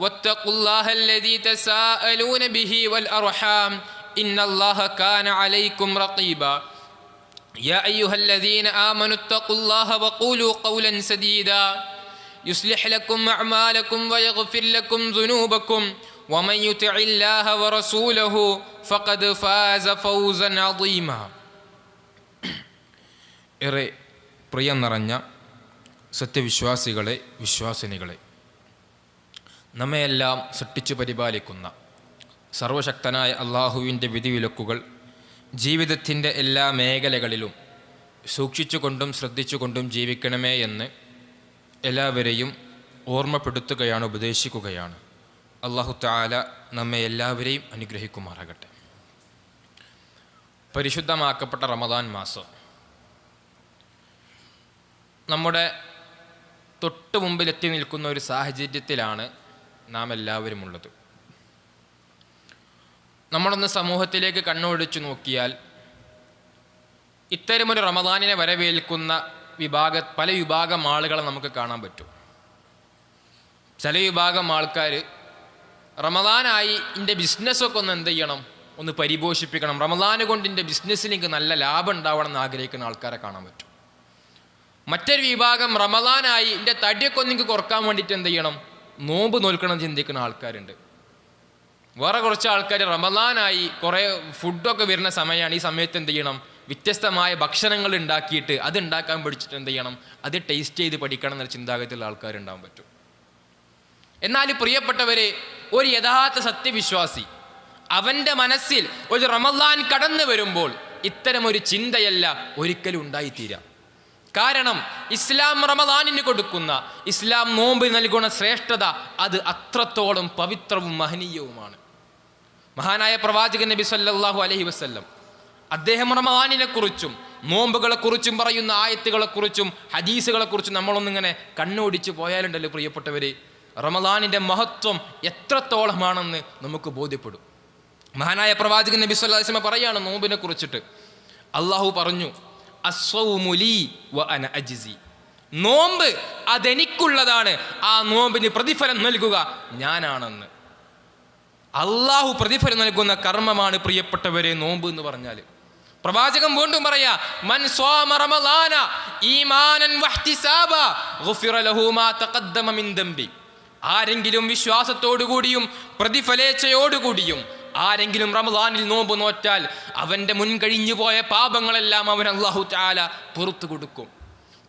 واتقوا الله الذي تساءلون به والارحام ان الله كان عليكم رقيبا يا ايها الذين امنوا اتقوا الله وقولوا قولا سديدا يصلح لكم اعمالكم ويغفر لكم ذنوبكم ومن يطع الله ورسوله فقد فاز فوزا عظيما ഏറെ പ്രിയം നിറഞ്ഞ സത്യവിശ്വാസികളെ വിശ്വാസിനികളെ നമ്മയെല്ലാം സൃഷ്ടിച്ചു പരിപാലിക്കുന്ന സർവശക്തനായ അള്ളാഹുവിന്റെ വിധിവിലക്കുകൾ ജീവിതത്തിന്റെ എല്ലാ മേഖലകളിലും സൂക്ഷിച്ചുകൊണ്ടും ശ്രദ്ധിച്ചുകൊണ്ടും ജീവിക്കണമേ എന്ന് എല്ലാവരെയും ഓർമ്മപ്പെടുത്തുകയാണ് ഉപദേശിക്കുകയാണ്. അള്ളാഹു താല നമ്മെ എല്ലാവരെയും അനുഗ്രഹിക്കുമാറാകട്ടെ. പരിശുദ്ധമാക്കപ്പെട്ട റമദാൻ മാസം നമ്മുടെ തൊട്ടു മുമ്പിലെത്തി നിൽക്കുന്ന ഒരു സാഹചര്യത്തിലാണ് നാം എല്ലാവരും ഉള്ളത് നമ്മളൊന്ന് സമൂഹത്തിലേക്ക് കണ്ണോടിച്ചു നോക്കിയാൽ ഇത്തരമൊരു റമദാനിനെ വരവേൽക്കുന്ന വിഭാഗ പല വിഭാഗം ആളുകളെ നമുക്ക് കാണാൻ പറ്റും. ചില വിഭാഗം ആൾക്കാർ റമദാനായി എന്റെ ബിസിനസ്സൊക്കെ ഒന്ന് എന്ത് ചെയ്യണം? ഒന്ന് പരിപോഷിപ്പിക്കണം. റമദാന് കൊണ്ട് എന്റെ ബിസിനസ്സിൽ നല്ല ലാഭം ഉണ്ടാവണം എന്ന് ആഗ്രഹിക്കുന്ന ആൾക്കാരെ കാണാൻ പറ്റും. മറ്റൊരു വിഭാഗം റമദാനായി എന്റെ തടിയൊക്കെ ഒന്ന് കുറയ്ക്കാൻ വേണ്ടിയിട്ട് എന്ത് ചെയ്യണം? നോമ്പ് നോൽക്കണം ചിന്തിക്കുന്ന ആൾക്കാരുണ്ട്. വേറെ കുറച്ച് ആൾക്കാർ റമദാനായി കുറേ ഫുഡൊക്കെ വരുന്ന സമയമാണ് ഈ സമയത്ത് എന്ത് ചെയ്യണം? വ്യത്യസ്തമായ ഭക്ഷണങ്ങൾ ഉണ്ടാക്കിയിട്ട് അത് ഉണ്ടാക്കാൻ പഠിച്ചിട്ട് എന്ത് ചെയ്യണം? അത് ടേസ്റ്റ് ചെയ്ത് പഠിക്കണം എന്നൊരു ചിന്താഗതിയുള്ള ആൾക്കാരുണ്ടാവാൻ പറ്റും. എന്നാൽ പ്രിയപ്പെട്ടവരെ ഒരു യഥാർത്ഥ സത്യവിശ്വാസി അവന്റെ മനസ്സിൽ ഒരു റമദാൻ കടന്നു വരുമ്പോൾ ഇത്തരമൊരു ചിന്തയല്ല ഒരിക്കലും ഉണ്ടായിത്തീരാം. കാരണം ഇസ്ലാം റമദാനിന് കൊടുക്കുന്ന ഇസ്ലാം നോമ്പ് നൽകുന്ന ശ്രേഷ്ഠത അത് അത്രത്തോളം പവിത്രവും മഹനീയവുമാണ്. മഹാനായ പ്രവാചകൻ നബി സല്ലാഹു അലഹി വസ്ല്ലം അദ്ദേഹം റമദാനിനെ കുറിച്ചും നോമ്പുകളെ കുറിച്ചും പറയുന്ന ആയത്തുകളെ കുറിച്ചും ഹദീസുകളെ കുറിച്ചും നമ്മളൊന്നിങ്ങനെ കണ്ണോടിച്ച് പോയാലുണ്ടല്ലോ പ്രിയപ്പെട്ടവരെ. റമദാനിന്റെ മഹത്വം എത്രത്തോളമാണെന്ന് നമുക്ക് ബോധ്യപ്പെടും. മഹാനായ പ്രവാചകൻ നബി സ്വല്ലാസ്മ പറയാണ് നോമ്പിനെ കുറിച്ചിട്ട്. അള്ളാഹു പറഞ്ഞു വ അന അജിസി. നോമ്പ് അതെനിക്കുള്ളതാണ്. ആ നോമ്പിന് പ്രതിഫലം നൽകുക ഞാനാണെന്ന്. അള്ളാഹു പ്രതിഫലം നൽകുന്ന കർമ്മമാണ് പ്രിയപ്പെട്ടവരെ നോമ്പ് എന്ന് പറഞ്ഞാൽ. പ്രവാചകൻ വീണ്ടും പറയാ മൻ സ്വാമ റമളാന വഹ്തിസാബ ആരെങ്കിലും വിശ്വാസത്തോടുകൂടിയും പ്രതിഫലേച്ഛയോടുകൂടിയും ആരെങ്കിലും റമദാനിൽ നോമ്പ് നോറ്റാൽ അവന്റെ മുൻകഴിഞ്ഞു പോയ പാപങ്ങളെല്ലാം അവൻ അള്ളാഹു ചാല പുറത്തു കൊടുക്കും.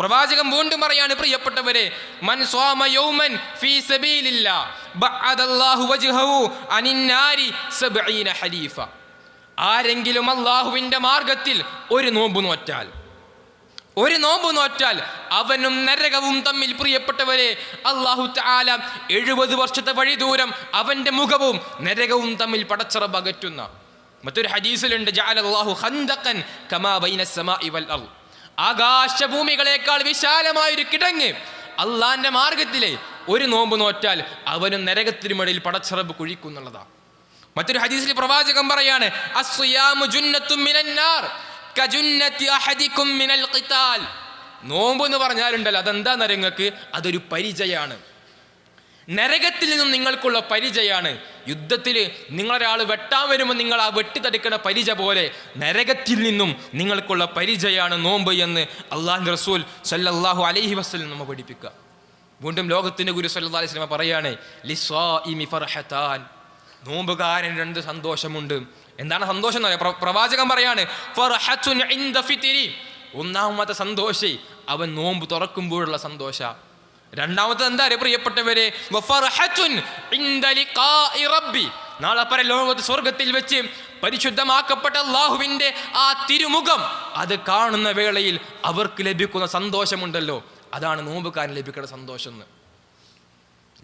പ്രവാചകം വീണ്ടും പറയാണ് പ്രിയപ്പെട്ടവരെ മൻ സ്വാമ യൗമൻ ഫീ സബീലില്ല വജ്ഹഹു അനിന്നാരി സബഈന ആരെങ്കിലും അള്ളാഹുവിന്റെ മാർഗത്തിൽ ഒരു നോമ്പ് നോറ്റാൽ ഒരു നോമ്പ് നോറ്റാൽ അവനും നരകവും തമ്മിൽ പ്രിയപ്പെട്ടവരെ അള്ളാഹു താല എഴുപത് വർഷത്തെ വഴി ദൂരം അവന്റെ മുഖവും നരകവും തമ്മിൽ പടച്ചറ പകറ്റുന്ന മറ്റൊരു ഹദീസിലുണ്ട് ജഅലല്ലാഹു ഖന്ദഖൻ കമാ ആകാശഭൂമികളെക്കാൾ വിശാലമായ ഒരു കിടങ്ങ് അള്ളാന്റെ മാർഗത്തിലെ ഒരു നോമ്പ് നോറ്റാൽ അവനും നരകത്തിനുമിടയിൽ പടച്ചറബ് കുഴിക്കുന്നുള്ളതാണ് മറ്റൊരു ഹദീസിൽ പ്രവാചകം പറയാണ് മിനന്നാർ നോമ്പ് എന്ന് പറഞ്ഞാലുണ്ടല്ലോ അതെന്താ നരങ്ങൾക്ക് അതൊരു പരിചയമാണ് നരകത്തിൽ നിന്നും നിങ്ങൾക്കുള്ള പരിചയമാണ് യുദ്ധത്തിൽ നിങ്ങളൊരാൾ വെട്ടാൻ വരുമ്പോൾ നിങ്ങൾ ആ വെട്ടിത്തടുക്കുന്ന പരിച പോലെ നരകത്തിൽ നിന്നും നിങ്ങൾക്കുള്ള പരിചയമാണ് നോമ്പ് എന്ന് അള്ളാഹു റസൂൽ സല്ലാഹു അലൈഹി വസ്ലം നമ്മൾ പഠിപ്പിക്കുക. വീണ്ടും ലോകത്തിന്റെ ഗുരു സല്ലല്ലാഹു അലൈഹി വസല്ലം പറയാണ് നോമ്പുകാരൻ രണ്ട് സന്തോഷമുണ്ട്. എന്താണ് സന്തോഷം എന്ന് പറയാം പ്രവാചകൻ പറയാണ് ഒന്നാമത്തെ സന്തോഷി അവൻ നോമ്പ് തുറക്കുമ്പോഴുള്ള സന്തോഷ. രണ്ടാമത്തെ എന്താ അറിയ പ്രിയപ്പെട്ടവരെ? നാളെ പര ലോകത്ത് സ്വർഗത്തിൽ വെച്ച് പരിശുദ്ധമാക്കപ്പെട്ട അള്ളാഹുവിന്റെ ആ തിരുമുഖം. അത് കാണുന്ന വേളയിൽ അവർക്ക് ലഭിക്കുന്ന സന്തോഷമുണ്ടല്ലോ. അതാണ് നോമ്പുകാരൻ ലഭിക്കുന്ന സന്തോഷം എന്ന്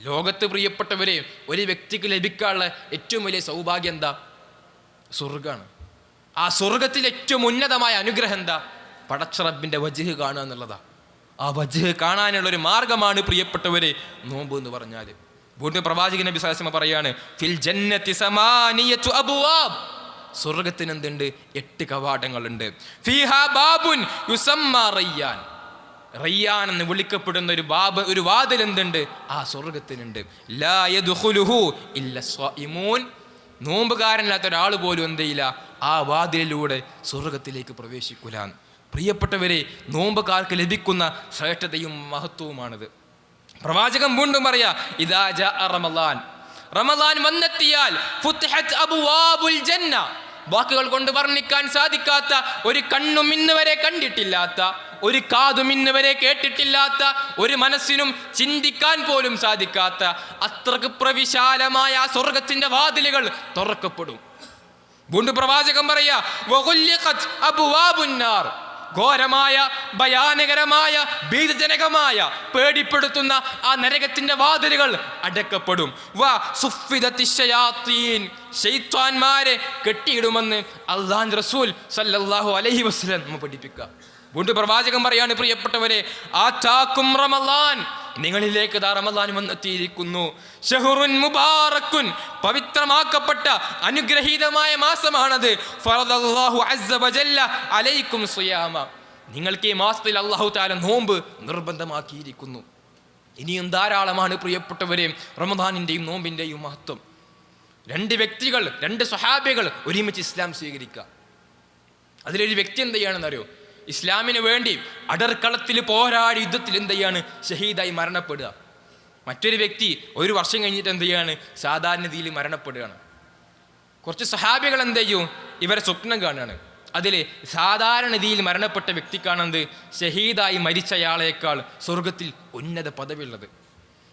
ലോകത്ത് പ്രിയപ്പെട്ടവരെ ഒരു വ്യക്തിക്ക് ലഭിക്കാനുള്ള ഏറ്റവും വലിയ സൗഭാഗ്യം എന്താ? സ്വർഗാണ് ആ സ്വർഗത്തിൽ ഏറ്റവും ഉന്നതമായ അനുഗ്രഹം എന്താ? പടച്ചറബിന്റെ വജുഹ് കാണുക എന്നുള്ളതാ. ആ വജുഹ് കാണാനുള്ള ഒരു മാർഗമാണ് പ്രിയപ്പെട്ടവരെ നോമ്പ് എന്ന് പറഞ്ഞാൽ വീണ്ടും പ്രവാചകൻ നബി സാസിമ പറയാണ് ഫിൽ ജന്നത്തി സ്വർഗത്തിന് എന്തുണ്ട്? എട്ട് കവാടങ്ങളുണ്ട്. ഫീഹാ ബാബുൻ റയ്യാൻ. റയ്യാൻ എന്ന് വിളിക്കപ്പെടുന്ന ഒരു ബാബ് ഒരു വാതിൽ എന്തുണ്ട്? ആ സ്വർഗത്തിനുണ്ട് ലാ യദ്ഖുലുഹു ഇല്ല സ്വാഇമൂൻ നോമ്പുകാരനില്ലാത്ത ഒരാൾ പോലും എന്ത് ചെയ്യില്ല? ആ വാതിലിലൂടെ സ്വർഗത്തിലേക്ക് പ്രവേശിക്കുലാന്ന് പ്രിയപ്പെട്ടവരെ നോമ്പുകാർക്ക് ലഭിക്കുന്ന ശ്രേഷ്ഠതയും മഹത്വവുമാണിത്. പ്രവാചകം വീണ്ടും പറയാ ഇതാ ജ റമലാൻ റമളാൻ വന്നെത്തിയാൽ വാക്കുകൾ കൊണ്ട് വർണിക്കാൻ സാധിക്കാത്ത ഒരു കണ്ണും ഇന്നുവരെ കണ്ടിട്ടില്ലാത്ത ഒരു കാതും ഇന്നുവരെ കേട്ടിട്ടില്ലാത്ത ഒരു മനസ്സിനും ചിന്തിക്കാൻ പോലും സാധിക്കാത്ത അത്രയ്ക്ക് പ്രവിശാലമായ ആ സ്വർഗത്തിന്റെ വാതിലുകൾ തുറക്കപ്പെടും. വീണ്ടും പ്രവാചകൻ പറയാ. ഘോരമായ ഭയാനകരമായ ഭീതജനകമായ പേടിപ്പെടുത്തുന്ന ആ നരകത്തിന്റെ വാതിലുകൾ അടക്കപ്പെടും. വാ സുഫിദത്തി ഷെയ്ത്വാന്മാരെ കെട്ടിയിടുമെന്ന് അള്ളാൻ റസൂൽ സല്ലല്ലാഹു അലൈഹി നമ്മൾ പഠിപ്പിക്കുക വീണ്ടും പ്രവാചകൻ പറയാണ് പ്രിയപ്പെട്ടവരെ ആ ചാക്കും റമലാൻ നിങ്ങളിലേക്ക് ധാരമല്ലാനും വന്നെത്തിയിരിക്കുന്നു. ഷഹുറുൻ മുബാറക്കുൻ പവിത്രമാക്കപ്പെട്ട അനുഗ്രഹീതമായ മാസമാണത്. അലൈക്കും സുയാമ. നിങ്ങൾക്ക് ഈ മാസത്തിൽ അള്ളാഹു താല നോമ്പ് നിർബന്ധമാക്കിയിരിക്കുന്നു. ഇനിയും ധാരാളമാണ് പ്രിയപ്പെട്ടവരെ റമദാനിന്റെയും നോമ്പിന്റെയും മഹത്വം. രണ്ട് വ്യക്തികൾ രണ്ട് സ്വഹാബികൾ ഒരുമിച്ച് ഇസ്ലാം സ്വീകരിക്കുക. അതിലൊരു വ്യക്തി എന്ത് ചെയ്യുകയാണെന്നറിയോ ഇസ്ലാമിന് വേണ്ടി അടർക്കളത്തിൽ പോരാടി യുദ്ധത്തിൽ എന്ത് ചെയ്യാണ് ഷഹീദായി മരണപ്പെടുക. മറ്റൊരു വ്യക്തി ഒരു വർഷം കഴിഞ്ഞിട്ട് എന്ത് ചെയ്യാണ്? സാധാരണ രീതിയിൽ മരണപ്പെടുകയാണ്. കുറച്ച് സഹാബികൾ എന്ത് ചെയ്യും? ഇവരെ സ്വപ്നം കാണുകയാണ്. അതിൽ സാധാരണ രീതിയിൽ മരണപ്പെട്ട വ്യക്തിക്കാണെന്ത് ഷഹീദായി മരിച്ചയാളേക്കാൾ സ്വർഗത്തിൽ ഉന്നത പദവിയുള്ളത്.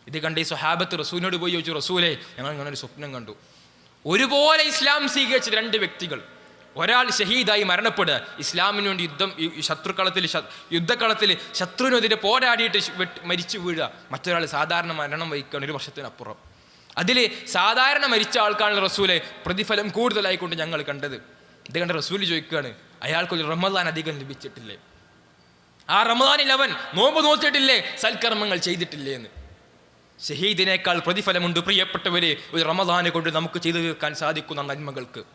ഇത് കണ്ട് ഈ സ്വഹാബത്ത് റസൂലിനോട് പോയി ചോദിച്ചു റസൂലെ ഞങ്ങൾ അങ്ങനെ ഒരു സ്വപ്നം കണ്ടു. ഒരുപോലെ ഇസ്ലാം സ്വീകരിച്ച രണ്ട് വ്യക്തികൾ. ഒരാൾ ഷഹീദായി മരണപ്പെടുക ഇസ്ലാമിന് വേണ്ടി യുദ്ധം ശത്രുക്കളത്തിൽ യുദ്ധക്കളത്തിൽ ശത്രുവിനെതിരെ പോരാടിയിട്ട് മരിച്ചു വീഴുക. മറ്റൊരാൾ സാധാരണ മരണം വഹിക്കുകയാണ് ഒരു വർഷത്തിനപ്പുറം. അതിൽ സാധാരണ മരിച്ച ആൾക്കാണ് റസൂലെ പ്രതിഫലം കൂടുതലായിക്കൊണ്ട് ഞങ്ങൾ കണ്ടത്. ഇത് കണ്ട റസൂൽ ചോദിക്കുകയാണ് അയാൾക്കൊരു റമദാൻ അധികം ലഭിച്ചിട്ടില്ലേ? ആ റമദാനിൽ അവൻ നോമ്പ് നോക്കിയിട്ടില്ലേ സൽക്കർമ്മങ്ങൾ ചെയ്തിട്ടില്ലേ? എന്ന്. ഷഹീദിനേക്കാൾ പ്രതിഫലമുണ്ട് പ്രിയപ്പെട്ടവരെ ഒരു റമദാനെ കൊണ്ട് നമുക്ക് ചെയ്തു തീർക്കാൻ സാധിക്കുന്ന നന്മകൾക്ക്.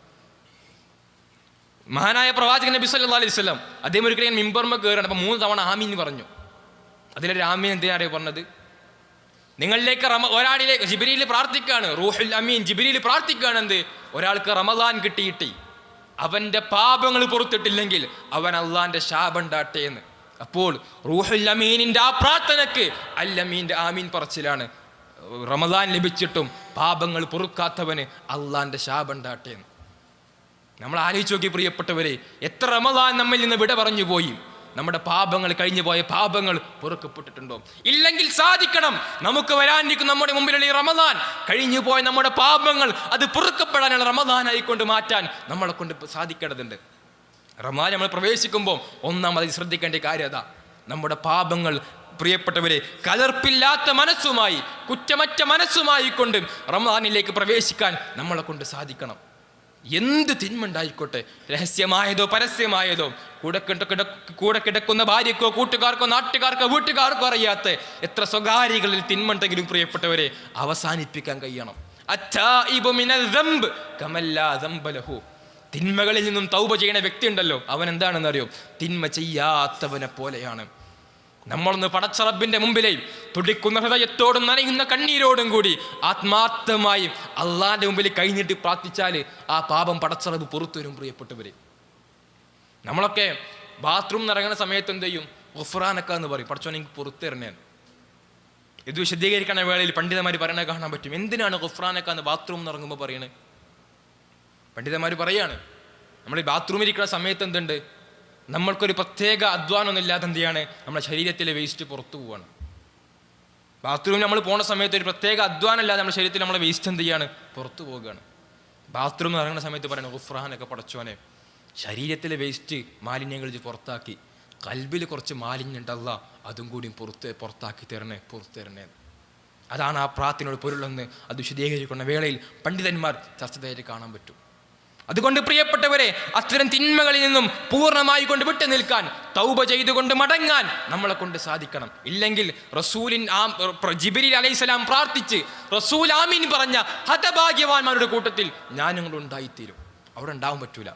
മഹാനായ പ്രവാചകൻ നബി സല്ലാ അലൈഹി സ്വലം അദ്ദേഹം ഒരിക്കലും ഞാൻ മിമ്പർമ കയറാണ് അപ്പം മൂന്ന് തവണ ആമീൻ പറഞ്ഞു. അതിലെ രാമീൻ എന്തിനാ അറിയ പറഞ്ഞത്? നിങ്ങളിലേക്ക് റമ ഒരാളിലേക്ക് ജിബിരിയിൽ പ്രാർത്ഥിക്കുകയാണ്. റൂഹുൽ അമീൻ. ജിബിരിയിൽ പ്രാർത്ഥിക്കുകയാണ് എന്ത്? ഒരാൾക്ക് റമദാൻ കിട്ടിയിട്ട്. അവന്റെ പാപങ്ങൾ പുറത്തിട്ടില്ലെങ്കിൽ അവൻ അള്ളാന്റെ ശാപണ്ടാട്ടെ എന്ന്. അപ്പോൾ റൂഹുൽ അമീനിന്റെ ആ പ്രാർത്ഥനക്ക് അൽ അമീന്റെ ആമീൻ പറച്ചിലാണ്. റമദാൻ ലഭിച്ചിട്ടും പാപങ്ങൾ പൊറുക്കാത്തവന് അള്ളാന്റെ ശാപണ്ടാട്ടെ എന്ന്. നമ്മൾ ആലോചിച്ച് നോക്കി പ്രിയപ്പെട്ടവരെ എത്ര റമദാൻ നമ്മിൽ നിന്ന് വിട പറഞ്ഞു പോയി. നമ്മുടെ പാപങ്ങൾ കഴിഞ്ഞു പോയ പാപങ്ങൾ പൊറുക്കപ്പെട്ടിട്ടുണ്ടോ? ഇല്ലെങ്കിൽ സാധിക്കണം നമുക്ക് വരാനിരിക്കും നമ്മുടെ മുമ്പിലുള്ള ഈ റമദാൻ കഴിഞ്ഞു പോയ നമ്മുടെ പാപങ്ങൾ അത് പൊറുക്കപ്പെടാനുള്ള റമദാനായിക്കൊണ്ട് മാറ്റാൻ നമ്മളെ കൊണ്ട് സാധിക്കേണ്ടതുണ്ട്. റമദാൻ നമ്മൾ പ്രവേശിക്കുമ്പോൾ ഒന്നാമത് ശ്രദ്ധിക്കേണ്ട കാര്യം അതാ. നമ്മുടെ പാപങ്ങൾ പ്രിയപ്പെട്ടവരെ കലർപ്പില്ലാത്ത മനസ്സുമായി കുറ്റമറ്റ മനസ്സുമായി കൊണ്ട് റമദാനിലേക്ക് പ്രവേശിക്കാൻ നമ്മളെ കൊണ്ട് സാധിക്കണം. എന്ത് തിന്മുണ്ടായിക്കോട്ടെ രഹസ്യമായതോ പരസ്യമായതോ? കൂടെ കിട കിട കൂടെ കിടക്കുന്ന ഭാര്യക്കോ കൂട്ടുകാർക്കോ നാട്ടുകാർക്കോ വീട്ടുകാർക്കോ അറിയാത്ത എത്ര സ്വകാര്യങ്ങളിൽ തിന്മുണ്ടെങ്കിലും പ്രിയപ്പെട്ടവരെ അവസാനിപ്പിക്കാൻ കഴിയണം. തിന്മകളിൽ നിന്നും തൗപ ചെയ്യുന്ന വ്യക്തി ഉണ്ടല്ലോ അവൻ എന്താണെന്ന് അറിയോ തിന്മ ചെയ്യാത്തവനെ പോലെയാണ്. നമ്മളൊന്ന് പടച്ചറബിന്റെ മുമ്പിലേയും തുടിക്കുന്ന ഹൃദയത്തോടും നനയുന്ന കണ്ണീരോടും കൂടി ആത്മാർത്ഥമായി അള്ളാന്റെ മുമ്പിൽ കൈനീട്ടി പ്രാർത്ഥിച്ചാൽ ആ പാപം പടച്ചറബ് പുറത്തു വരും പ്രിയപ്പെട്ടവര്. നമ്മളൊക്കെ ബാത്റൂം നിറങ്ങുന്ന സമയത്ത് എന്ത് ചെയ്യും? ഗുഫ്രാനക്ക എന്ന് പറയും. പടച്ചോൻ എനിക്ക് പുറത്തു തരണേ ഇത് വിശദീകരിക്കണ വേളയിൽ പണ്ഡിതന്മാർ പറയണ കാണാൻ പറ്റും. എന്തിനാണ് ഗുഫ്രാനക്ക എന്ന് ബാത്റൂം നിറങ്ങുമ്പോൾ പറയണേ? പണ്ഡിതന്മാർ പറയാണ് നമ്മൾ ഈ ബാത്റൂമിൽ ഇരിക്കുന്ന സമയത്ത് എന്തുണ്ട്? നമ്മൾക്കൊരു പ്രത്യേക അധ്വാനമൊന്നും ഇല്ലാതെ എന്ത് നമ്മുടെ ശരീരത്തിലെ വേസ്റ്റ് പുറത്തു പോവാണ്. ബാത്റൂമിൽ നമ്മൾ പോണ സമയത്ത് ഒരു പ്രത്യേക അധ്വാനം ഇല്ലാതെ നമ്മുടെ ശരീരത്തിൽ നമ്മളെ വേസ്റ്റ് എന്ത് ചെയ്യാണ്? പുറത്തു പോവുകയാണ്. ബാത്റൂമിൽ ഇറങ്ങുന്ന സമയത്ത് പറയുന്നത് ഉഫ്രാനൊക്കെ പടച്ചോനെ ശരീരത്തിലെ വേസ്റ്റ് മാലിന്യങ്ങൾ പുറത്താക്കി കൽബിൽ കുറച്ച് മാലിന്യം ഉണ്ടല്ല അതും കൂടി പുറത്ത് പുറത്താക്കി തരണേ പുറത്ത് തരണേ. അതാണ് ആ പ്രാർത്ഥനയുടെ പൊരുളെന്ന് അത് വിശദീകരിക്കുന്ന വേളയിൽ പണ്ഡിതന്മാർ ചർച്ച ചെയ്ത് കാണാൻ പറ്റും. അതുകൊണ്ട് പ്രിയപ്പെട്ടവരെ അത്തരം തിന്മകളിൽ നിന്നും പൂർണമായി കൊണ്ട് വിട്ടു നിൽക്കാൻ തൗബ ചെയ്തുകൊണ്ട് മടങ്ങാൻ നമ്മളെ കൊണ്ട് സാധിക്കണം. ഇല്ലെങ്കിൽ റസൂലിൻ ആ ജിബിരി അലൈഹിസ്സലാം പ്രാർത്ഥിച്ച് റസൂൽ ആമീൻ പറഞ്ഞ ഹതഭാഗ്യവാന്മാരുടെ കൂട്ടത്തിൽ ഞാൻ നിങ്ങൾ ഉണ്ടായിത്തീരും. അവിടെ ഉണ്ടാവാൻ പറ്റൂല.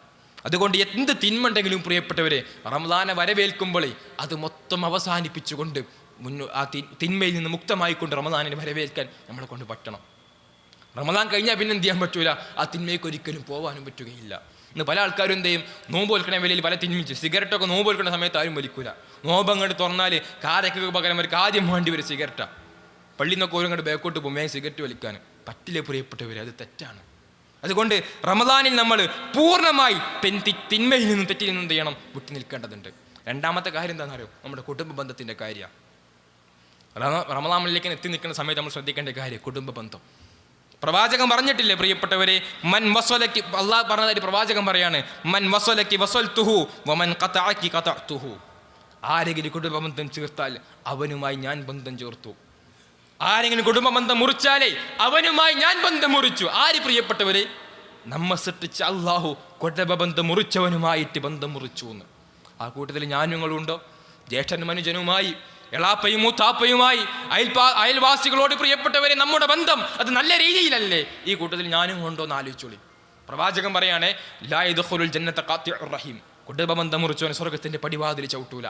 അതുകൊണ്ട് എന്ത് തിന്മണ്ടെങ്കിലും പ്രിയപ്പെട്ടവരെ റമദാനെ വരവേൽക്കുമ്പോഴേ അത് മൊത്തം അവസാനിപ്പിച്ചുകൊണ്ട് മുന്നോ ആ തിന്മയിൽ നിന്ന് മുക്തമായിക്കൊണ്ട് റമദാനിനെ വരവേൽക്കാൻ നമ്മളെ കൊണ്ട് പറ്റണം. റമദാൻ കഴിഞ്ഞാൽ പിന്നെ എന്ത് ചെയ്യാൻ പറ്റൂല? ആ തിന്മയ്ക്ക് ഒരിക്കലും പോകാനും പറ്റുകയില്ല. ഇന്ന് പല ആൾക്കാരും എന്ത് ചെയ്യും? നോമ്പ് വലിക്കണ വേലയിൽ പല തിന്മിച്ച് സിഗരറ്റൊക്കെ നോമ്പ് വലിക്കുന്ന സമയത്ത് ആരും വലിക്കൂല. നോമ്പ് അങ്ങോട്ട് തുറന്നാൽ കാരക്കൊക്കെ പകരം അവർക്ക് ആദ്യം വേണ്ടി വരും സിഗരറ്റാ. പള്ളിയിൽ നിന്നൊക്കെ ഓരോ അങ്ങോട്ട് ബാക്കോട്ട് പോകും വേഗം സിഗരറ്റ് വലിക്കാൻ. പറ്റില്ല പ്രിയപ്പെട്ടവരെ? അത് തെറ്റാണ്. അതുകൊണ്ട് റമദാനിൽ നമ്മൾ പൂർണമായി തിന്മയിൽ നിന്നും തെറ്റിൽ നിന്നും ചെയ്യണം? വിട്ടു നിൽക്കേണ്ടതുണ്ട്. രണ്ടാമത്തെ കാര്യം എന്താണെന്നറിയോ? നമ്മുടെ കുടുംബ ബന്ധത്തിന്റെ കാര്യമാണ്. റമദാമിലേക്ക് എത്തി നിൽക്കുന്ന സമയത്ത് നമ്മൾ ശ്രദ്ധിക്കേണ്ട കാര്യം കുടുംബ ബന്ധം. പ്രവാചകൻ പറഞ്ഞിട്ടില്ലേ പ്രിയപ്പെട്ടവരെ? മൻ വസ്വലക്കി അള്ളാഹ് പറഞ്ഞതായിട്ട് പ്രവാചകൻ പറയാണ്. മൻ വസ്വലക്കി വസ്വൽ തുഹു വമൻ കഥാക്കി കഥ തുഹു ആരെങ്കിലും കുടുംബ ബന്ധം ചേർത്താൽ അവനുമായി ഞാൻ ബന്ധം ചേർത്തു. ആരെങ്കിലും കുടുംബ ബന്ധം മുറിച്ചാലേ അവനുമായി ഞാൻ ബന്ധം മുറിച്ചു. ആര് പ്രിയപ്പെട്ടവരെ? നമ്മെ സൃഷ്ടിച്ച അള്ളാഹു കുടുംബബന്ധം മുറിച്ചവനുമായിട്ട് ബന്ധം മുറിച്ചു എന്ന് ആ കൂട്ടത്തിൽ ഞാനുങ്ങളുണ്ടോ ജ്യേഷ്ഠനും അനുജനുമായി എളാപ്പയും മൂത്താപ്പയുമായി അയൽപാ അയൽവാസികളോട് പ്രിയപ്പെട്ടവരെ നമ്മുടെ ബന്ധം അത് നല്ല രീതിയിലല്ലേ? ഈ കൂട്ടത്തിൽ ഞാനും ഉണ്ടോ എന്ന് ആലോചിച്ചോളി. പ്രവാചകൻ പറയാണേ ലായുദുൽ ജന്നത്തെ കാത്തി റഹീം. കുടുംബ ബന്ധം മുറിച്ചവന് സ്വർഗത്തിന്റെ പടിവാതിൽ ചവിട്ടൂല.